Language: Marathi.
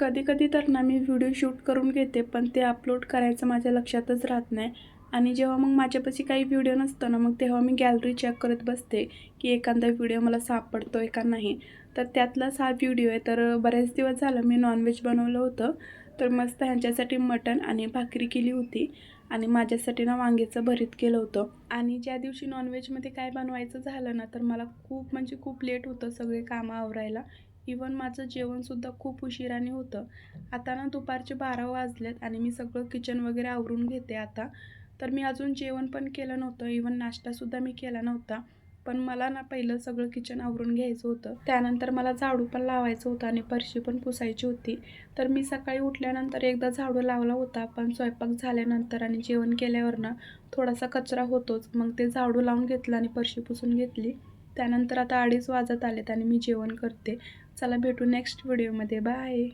कधी कधी तर ना मी व्हिडिओ शूट करून घेते पण ते अपलोड करायचं माझ्या लक्षातच राहत नाही. आणि जेव्हा मग माझ्यापाशी काही व्हिडिओ नसतो ना मग तेव्हा मी गॅलरी चेक करत बसते की एखादा व्हिडिओ मला सापडतो आहे का नाही. तर त्यातलाच हा व्हिडिओ आहे. तर बरेच दिवस झालं मी नॉनव्हेज बनवलं होतं. तर मस्त ह्यांच्यासाठी मटण आणि भाकरी केली होती. आणि माझ्यासाठी ना वांग्याचं भरीत केलं होतं. आणि ज्या दिवशी नॉनव्हेजमध्ये काय बनवायचं झालं ना तर मला खूप म्हणजे खूप लेट होतं सगळे कामं आवरायला. इवन माझं जेवणसुद्धा खूप उशिराने होतं. आता ना दुपारचे बारा वाजलेत आणि मी सगळं किचन वगैरे आवरून घेते आता. तर मी अजून जेवण पण केलं नव्हतं. इवन नाश्तासुद्धा मी केला नव्हता. पण मला ना पहिलं सगळं किचन आवरून घ्यायचं होतं. त्यानंतर मला झाडू पण लावायचं होतं आणि फरशी पण पुसायची होती. तर मी सकाळी उठल्यानंतर एकदा झाडू लावला होता. पण स्वयंपाक झाल्यानंतर आणि जेवण केल्यावर ना थोडासा कचरा होतोच. मग ते झाडू लावून घेतलं आणि फरशी पुसून घेतली. त्यानंतर आता अडीच वाजत आलेत आणि मी जेवण करते. चला भेटू नेक्स्ट व्हिडिओमध्ये बाय